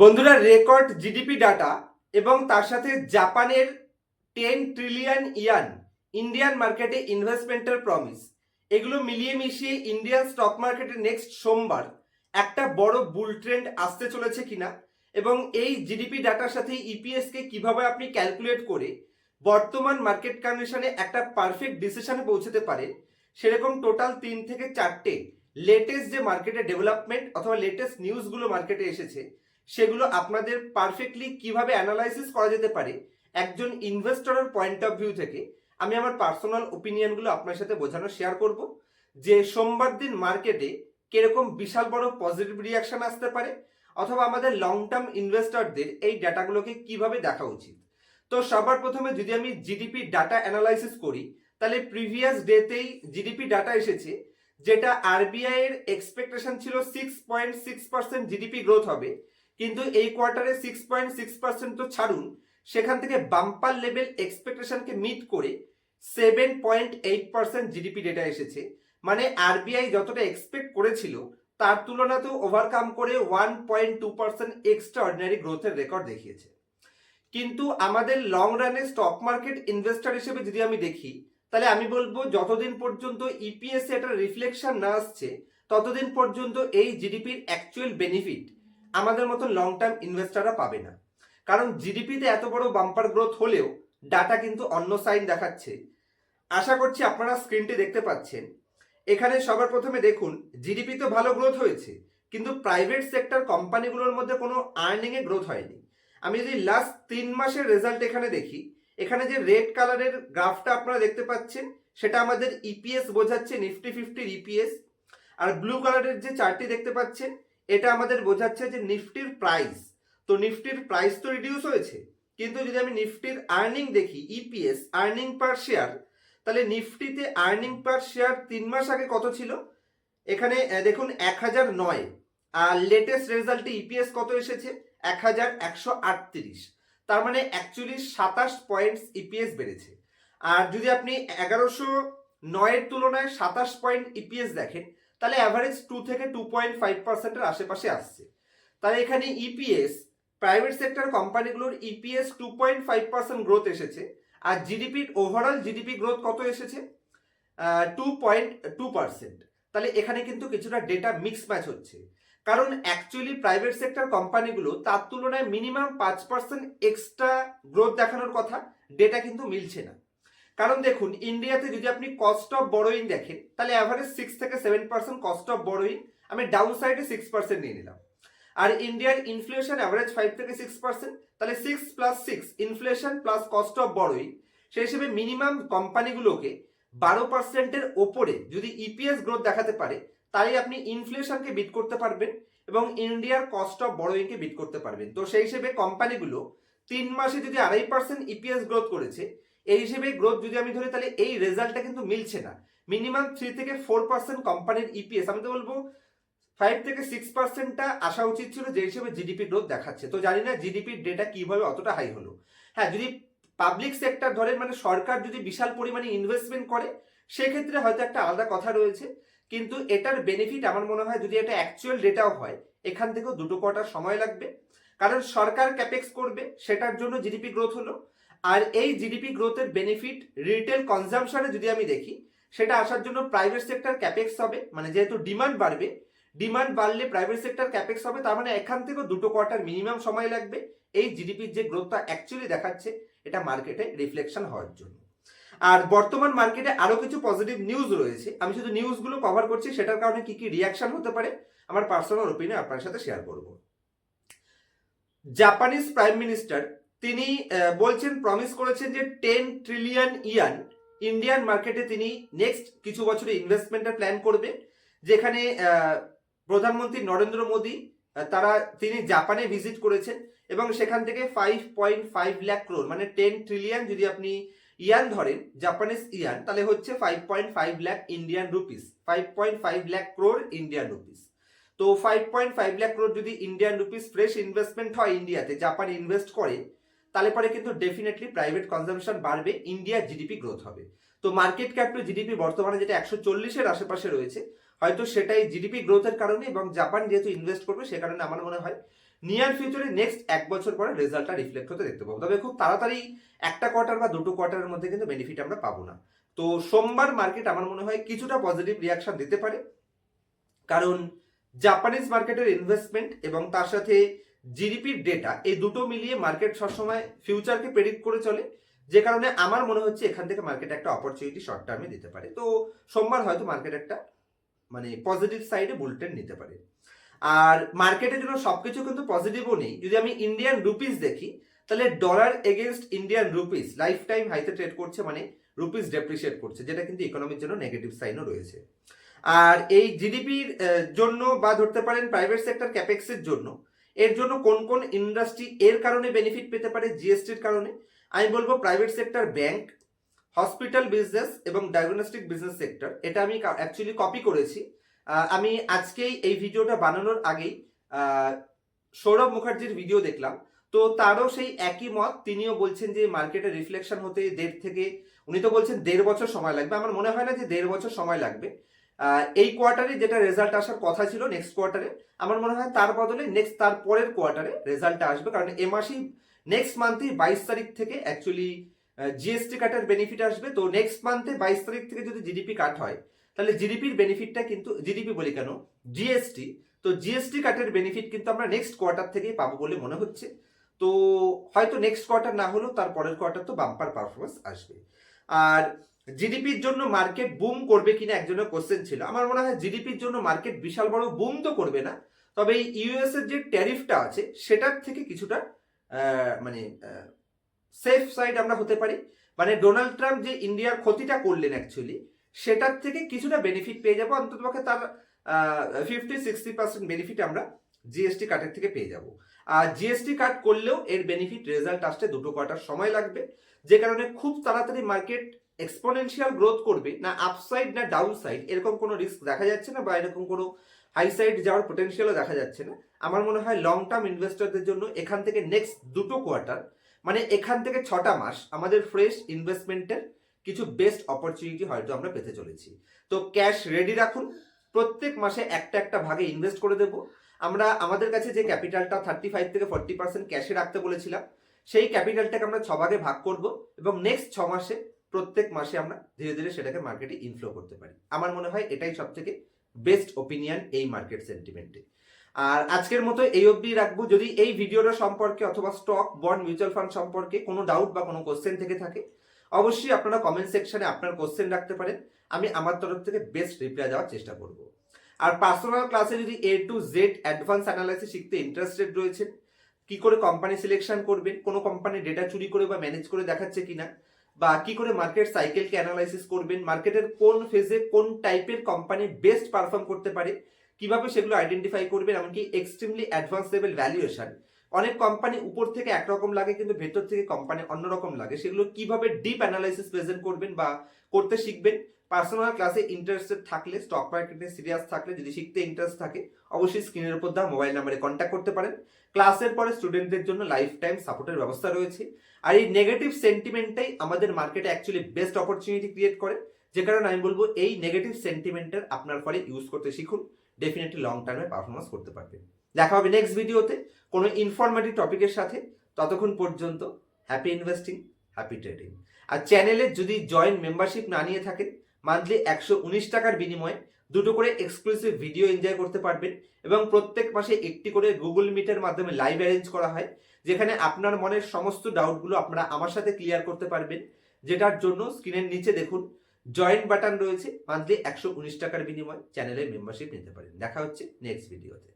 বন্ধুরা record GDP data এবং তার সাথে জাপানের টেন ট্রিলিয়ন ইয়ান ইন্ডিয়ান মার্কেটে ইনভেস্টমেন্টের প্রমিস এগুলো মিলিয়ে মিশিয়ে ইন্ডিয়ান স্টক মার্কেটে নেক্সট সোমবার একটা বড় বুল ট্রেন্ড আসতে চলেছে কিনা এবং এই জিডিপি ডাটার সাথে ইপিএস কে কীভাবে আপনি ক্যালকুলেট করে বর্তমান মার্কেট কন্ডিশনে একটা পারফেক্ট ডিসিশনে পৌঁছতে পারেন সেরকম টোটাল তিন থেকে চারটে লেটেস্ট যে মার্কেটে ডেভেলপমেন্ট অথবা লেটেস্ট নিউজগুলো মার্কেটে এসেছে সেগুলো আপনাদের পারফেক্টলি কীভাবে অ্যানালাইসিস করা যেতে পারে, একজন ইনভেস্টরের পয়েন্ট অফ ভিউ থেকে আমি আমার পার্সোনাল ওপিনিয়নগুলো আপনার সাথে বোঝানো শেয়ার করব, যে সোমবার দিন মার্কেটে কীরকম বিশাল বড় পজিটিভ রিয়াকশন আসতে পারে, অথবা আমাদের লং টার্ম ইনভেস্টরদের এই ডাটাগুলোকে কীভাবে দেখা উচিত। তো সবার প্রথমে যদি আমি জিডিপি ডাটা অ্যানালাইসিস করি, তাহলে প্রিভিয়াস ডেতেই জিডিপি ডাটা এসেছে, যেটা আরবিআই এর এক্সপেকটেশন ছিল six point six percent GDP growth হবে কিন্তু এই কোয়ার্টারে সিক্স পয়েন্ট সিক্স পার্সেন্ট তো ছাড়ুন, সেখান থেকে বাম্পার লেভেল এক্সপেকটেশনকে মিট করে seven point eight percent GDP data এসেছে। মানে আরবিআই যতটা এক্সপেক্ট করেছিল, তার তুলনাতেও ওভারকাম করে one point two percent extra ordinary গ্রোথের রেকর্ড দেখিয়েছে। কিন্তু আমাদের লং রানে স্টক মার্কেট ইনভেস্টর হিসেবে যদি আমি দেখি, তাহলে আমি বলব যতদিন পর্যন্ত ইপিএস এ একটা রিফ্লেকশন না আসছে, ততদিন পর্যন্ত এই জিডিপির অ্যাকচুয়াল বেনিফিট আমাদের মতো লং টার্ম ইনভেস্টাররা পাবে না। কারণ জিডিপিতে এত বড় বাম্পার গ্রোথ হলেও ডাটা কিন্তু অন্য সাইন দেখাচ্ছে। আশা করছি আপনারা স্ক্রিনটি দেখতে পাচ্ছেন। এখানে সবার প্রথমে দেখুন জিডিপি তো ভালো গ্রোথ হয়েছে, কিন্তু প্রাইভেট সেক্টর কোম্পানিগুলোর মধ্যে কোনো আর্নিং এ গ্রোথ হয়নি। আমি যদি লাস্ট তিন মাসের রেজাল্ট এখানে দেখি, এখানে যে রেড কালারের গ্রাফটা আপনারা দেখতে পাচ্ছেন, সেটা আমাদের ইপিএস বোঝাচ্ছে নিফটি ফিফটির ইপিএস আর ব্লু কালারের যে চারটি দেখতে পাচ্ছেন এটা আমাদের বোঝাচ্ছে যে নিফটির প্রাইস তো নিফটির প্রাইস তো রিডিউস হয়েছে, কিন্তু যদি আমি নিফটির আর্নিং দেখি ইপিএস আর্নিং পার শেয়ার তাহলে নিফটিতে আর্নিং পার শেয়ার তিন মাস আগে কত ছিল? এখানে দেখুন, এক হাজার নয়। আর লেটেস্ট রেজাল্টে ইপিএস কত এসেছে? এক হাজার একশো আটত্রিশ। তার মানে অ্যাকচুয়ালি সাতাশ পয়েন্টস ইপিএস বেড়েছে। আর যদি আপনি এগারোশো নয়ের তুলনায় সাতাশ পয়েন্ট ইপিএস দেখেন তাহলে অ্যাভারেজ টু থেকে টু পয়েন্ট ফাইভ পার্সেন্টের আশেপাশে আসছে। তাহলে এখানে ইপিএস প্রাইভেট সেক্টর কোম্পানিগুলোর EPS two point five percent growth এসেছে, আর জিডিপির ওভারঅল জিডিপি গ্রোথ কত এসেছে? টু পয়েন্ট টু পার্সেন্ট তাহলে এখানে কিন্তু কিছুটা ডেটা মিক্স ম্যাচ হচ্ছে। কারণ অ্যাকচুয়ালি প্রাইভেট সেক্টর কোম্পানিগুলো তার তুলনায় মিনিমাম পাঁচ পার্সেন্ট এক্সট্রা গ্রোথ দেখানোর কথা ডেটা কিন্তু মিলছে না। কারণ দেখুন ইন্ডিয়াতে যদি আপনি কস্ট অফ বড়োইং দেখেন, তাহলে অ্যাভারেজ সিক্স থেকে seven percent cost of borrowing আমি ডাউন সাইডে সিক্স পার্সেন্ট নিয়ে নিলাম। আর ইন্ডিয়ার ইনফ্লেশন অ্যাভারেজ ফাইভ থেকে সিক্স পার্সেন্ট তাহলে six plus six inflation plus cost of borrowing সেই হিসেবে মিনিমাম কোম্পানিগুলোকে বারো পার্সেন্টের ওপরে যদি ইপিএস গ্রোথ দেখাতে পারে তাহলে আপনি ইনফ্লেশনকে বিট করতে পারবেন এবং ইন্ডিয়ার কস্ট অফ বড়োইংকে বিট করতে পারবেন। তো সেই হিসেবে কোম্পানিগুলো তিন মাসে যদি আড়াই পার্সেন্ট ইপিএস গ্রোথ করেছে এই হিসেবে গ্রোথ যদি আমি ধরি, তাহলে এই রেজাল্টটা কিন্তু মিলছে না। মিনিমাম থ্রি থেকে ফোর পার্সেন্ট কোম্পানির ইপিএস আমি তো বলব ফাইভ থেকে সিক্স পার্সেন্টটা আসা উচিত ছিল যে হিসেবে জিডিপি গ্রোথ দেখাচ্ছে। তো জানি না জিডিপির ডেটা কীভাবে অতটা হাই হলো। হ্যাঁ যদি পাবলিক সেক্টর ধরেন মানে সরকার যদি বিশাল পরিমাণে ইনভেস্টমেন্ট করে, সেক্ষেত্রে হয়তো একটা আলাদা কথা রয়েছে। কিন্তু এটার বেনিফিট আমার মনে হয় যদি এটা অ্যাকচুয়াল ডেটাও হয়, এখান থেকেও দুটো কোয়ার্টার সময় লাগবে। কারণ সরকার ক্যাপেক্স করবে, সেটার জন্য জিডিপি গ্রোথ হলো। আর এই জিডিপি গ্রোথের বেনিফিট রিটেল কনজামশনে যদি আমি দেখি, সেটা আসার জন্য প্রাইভেট সেক্টর ক্যাপেক্স হবে মানে যেহেতু ডিমান্ড বাড়বে ডিমান্ড বাড়লে প্রাইভেট সেক্টর ক্যাপেক্স হবে, তার মানে এখান থেকেও দুটো কোয়ার্টার মিনিমাম সময় লাগবে। এই জিডিপির যে গ্রোথটা অ্যাকচুয়ালি দেখাচ্ছে, এটা মার্কেটে রিফ্লেকশন হওয়ার জন্য। আর বর্তমান মার্কেটে আরও কিছু পজিটিভ নিউজ রয়েছে। আমি শুধু নিউজগুলো কভার করছি, সেটার কারণে কি কি রিয়াকশন হতে পারে, আমার পার্সোনাল ওপিনিয়ন আপনার সাথে শেয়ার করব। জাপানিজ প্রাইম মিনিস্টার তিনি বলছেন প্রমিস করেছেন যে টেন ট্রিলিয়ন ইয়ান ইন্ডিয়ান মার্কেটে তিনি নেক্সট কিছু বছরে ইনভেস্টমেন্টের প্ল্যান করবে যেখানে প্রধানমন্ত্রী নরেন্দ্র মোদী তারা, তিনি জাপানে ভিজিট করেছেন এবং সেখান থেকে five point five lakh crore মানে টেন ট্রিলিয়ন যদি আপনি ইয়ান ধরেন জাপানিজ ইয়ান তাহলে হচ্ছে five point five lakh Indian rupees five point five lakh crore Indian rupees তো five point five lakh crore যদি ইন্ডিয়ান রুপিস ফ্রেশ ইনভেস্টমেন্ট হয় ইন্ডিয়াতে জাপান ইনভেস্ট করে তাহলে পরে কিন্তু ডেফিনেটলি প্রাইভেট কনজামশন বাড়বে ইন্ডিয়ার জিডিপি গ্রোথ হবে। তো মার্কেট ক্যাপ টু জিডিপি বর্তমানে যেটা একশো চল্লিশের আশেপাশে রয়েছে, হয়তো সেটাই জিডিপি গ্রোথের কারণে এবং জাপান যেহেতু ইনভেস্ট করবে সে কারণে আমার মনে হয় নিয়ার ফিউচারে নেক্সট এক বছর পরে রেজাল্টটা রিফ্লেক্ট হতে দেখতে পাবো। তবে খুব তাড়াতাড়ি একটা কোয়ার্টার বা দুটো কোয়ার্টারের মধ্যে কিন্তু বেনিফিট আমরা পাবো না। তো সোমবার মার্কেট আমার মনে হয় কিছুটা পজিটিভ রিয়াকশন দিতে পারে। কারণ জাপানিজ মার্কেটের ইনভেস্টমেন্ট এবং তার সাথে জিডিপির ডেটা এই দুটো মিলিয়ে মার্কেট সবসময় ফিউচারকে প্রেডিক্ট করে চলে। যে কারণে আমার মনে হচ্ছে এখান থেকে মার্কেট একটা অপরচুনিটি শর্ট টার্মে দিতে পারে। তো সোমবার হয়তো মার্কেট একটা মানে পজিটিভ সাইডে বুলটেন নিতে পারে। আর মার্কেটের জন্য সবকিছু কিন্তু পজিটিভও নেই। যদি আমি ইন্ডিয়ান রুপিস দেখি, তাহলে dollar against Indian rupees lifetime হাইতে ট্রেড করছে মানে রুপিস ডেপ্রিসিয়েট করছে, যেটা কিন্তু ইকোনমির জন্য নেগেটিভ সাইনও রয়েছে। আর এই জিডিপির জন্য বা ধরতে পারেন প্রাইভেট সেক্টর ক্যাপেক্সের জন্য এর জন্য কোন কোন ইন্ডাস্ট্রি এর কারণে বেনিফিট পেতে পারে জিএসটির কারণে? আমি বলব private sector bank hospital business এবং ডায়াগনস্টিক বিজনেস সেক্টর এটা আমি অ্যাকচুয়ালি কপি করেছি। আমি আজকেই এই ভিডিওটা বানানোর আগেই সৌরভ মুখার্জির ভিডিও দেখলাম। তো তারও সেই একই মত, তিনিও বলছেন যে মার্কেটে রিফ্লেকশন হতে দেড় থেকে উনি তো বলছেন দেড় বছর সময় লাগবে। আমার মনে হয় না যে দেড় বছর সময় লাগবে। এই কোয়ার্টারে যেটা রেজাল্ট আসার কথা ছিল নেক্সট কোয়ার্টারে আমার মনে হয় তার বদলে নেক্সট তার পরের কোয়ার্টারে রেজাল্টটা আসবে। কারণ এ মাসেই নেক্সট মান্থে বাইশ তারিখ থেকে অ্যাকচুয়ালি জিএসটি কাটার বেনিফিট আসবে। তো নেক্সট মান্থে বাইশ তারিখ থেকে যদি জিডিপি কাট হয়, তাহলে জিডিপির বেনিফিটটা কিন্তু জিডিপি বলি কেন? জিএসটি তো জিএসটি কাটের বেনিফিট কিন্তু আমরা নেক্সট কোয়ার্টার থেকেই পাবো বলে মনে হচ্ছে। তো হয়তো নেক্সট কোয়ার্টার না হলেও তার পরের কোয়ার্টার তো বাম্পার পারফরমেন্স আসবে। আর জিডিপির জন্য মার্কেট বুম করবে কিনা একজনের কোশ্চেন ছিল। আমার মনে হয় জিডিপির জন্য মার্কেট বিশাল বড় বুম তো করবে না। তবে এই ইউএস এর যে ট্যারিফটা আছে, সেটার থেকে কিছুটা মানে সেফ সাইড আমরা হতে পারি। মানে ডোনাল্ড ট্রাম্প যে ইন্ডিয়ার ক্ষতিটা করলেন অ্যাকচুয়ালি সেটার থেকে কিছুটা বেনিফিট পেয়ে যাব। অন্ততপক্ষে তার ফিফটি সিক্সটি পার্সেন্ট বেনিফিট আমরা জিএসটি কার্ডের থেকে পেয়ে যাব। আর জিএসটি কার্ড করলেও এর বেনিফিট রেজাল্ট আসতে দুটো কোয়ার্টার সময় লাগবে। যে কারণে খুব তাড়াতাড়ি মার্কেট এক্সপোনেনশিয়াল গ্রোথ করবে, না আপসাইড না ডাউন সাইড এরকম কোনো রিস্ক দেখা যাচ্ছে না বা এরকম কোনো হাই সাইড যাওয়ার পোটেনশিয়ালও দেখা যাচ্ছে না। আমার মনে হয় লং টার্ম ইনভেস্টরদের জন্য এখান থেকে নেক্সট দুটো কোয়ার্টার মানে এখান থেকে ছটা মাস আমাদের ফ্রেশ ইনভেস্টমেন্টের কিছু বেস্ট অপরচুনিটি হয়তো আমরা পেতে চলেছি। তো ক্যাশ রেডি রাখুন, প্রত্যেক মাসে একটা একটা ভাগে ইনভেস্ট করে দেব। আমরা, আমাদের কাছে যে ক্যাপিটালটা থার্টি ফাইভ থেকে ফর্টি পার্সেন্ট ক্যাশে রাখতে বলেছিলাম, সেই ক্যাপিটালটাকে আমরা ছ ভাগে ভাগ করব এবং নেক্সট ছ মাসে প্রত্যেক মাসে আমরা ধীরে ধীরে সেটাকে মার্কেটে ইনফ্লো করতে পারি। আমার মনে হয় এটাই সব থেকে বেস্ট ওপিনিয়ন এই মার্কেট সেন্টিমেন্টে আর আজকের মতো এই অবধি রাখব। যদি এই ভিডিওটা সম্পর্কে অথবা স্টক বন্ড মিউচুয়াল ফান্ড সম্পর্কে কোনো ডাউট বা কোনো কোশ্চেন থেকে থাকে, অবশ্যই আপনারা কমেন্ট সেকশনে আপনার কোশ্চেন রাখতে পারেন। আমি আমার তরফ থেকে বেস্ট রিপ্লাই দেওয়ার চেষ্টা করব। আর পার্সোনাল ক্লাসে যদি A to Z advance analysis শিখতে ইন্টারেস্টেড রয়েছেন, কি করে কোম্পানি সিলেকশন করবেন, কোনো কোম্পানি ডেটা চুরি করে বা ম্যানেজ করে দেখাচ্ছে কিনা বা কি করে মার্কেট সাইকেলকে অ্যানালাইসিস করবেন মার্কেটের কোন ফেজে কোন টাইপের কোম্পানি বেস্ট পারফর্ম করতে পারে, কীভাবে সেগুলো আইডেন্টিফাই করবেন, এমনকি এক্সট্রিমলি অ্যাডভান্স লেভেল ভ্যালুয়েশন অনেক কোম্পানি উপর থেকে একরকম লাগে, কিন্তু ভেতর থেকে কোম্পানি অন্যরকম লাগে। সেগুলো কীভাবে ডিপ অ্যানালাইসিস প্রেজেন্ট করবেন বা করতে শিখবেন পার্সোনাল ক্লাসে ইন্টারেস্টেড থাকলে স্টক মার্কেটে সিরিয়াস থাকলে, যদি শিখতে ইন্টারেস্ট থাকে, অবশ্যই স্ক্রিনের উপর দেওয়া মোবাইল নাম্বারে কন্ট্যাক্ট করতে পারেন। ক্লাসের পরে স্টুডেন্টদের জন্য লাইফ টাইম সাপোর্টের ব্যবস্থা রয়েছে। আর এই নেগেটিভ সেন্টিমেন্টটাই আমাদের মার্কেটে অ্যাকচুয়ালি বেস্ট অপরচুনিটি ক্রিয়েট করে। যে কারণে আমি বলব, এই নেগেটিভ সেন্টিমেন্টের আপনার ফলে ইউজ করতে শিখুন। ডেফিনেটলি লং টার্মে পারফরমেন্স করতে পারবেন। দেখা হবে নেক্সট ভিডিওতে কোনো ইনফরমেটিভ টপিকের সাথে। ততক্ষণ পর্যন্ত হ্যাপি ইনভেস্টিং হ্যাপি ট্রেডিং আর চ্যানেলে যদি জয়েন্ট মেম্বারশিপ না নিয়ে থাকেন মান্থলি একশো উনিশ টাকার বিনিময়ে দুটো করে এক্সক্লুসিভ ভিডিও এনজয় করতে পারবেন এবং প্রত্যেক মাসে একটি করে গুগল মিটের মাধ্যমে লাইভ অ্যারেঞ্জ করা হয়, যেখানে আপনার মনের সমস্ত ডাউটগুলো আপনারা আমার সাথে ক্লিয়ার করতে পারবেন। যেটার জন্য স্ক্রিনের নিচে দেখুন জয়েন্ট বাটন রয়েছে, মান্থলি একশো উনিশ টাকার বিনিময়ে চ্যানেলের মেম্বারশিপ নিতে পারেন। দেখা হচ্ছে নেক্সট ভিডিওতে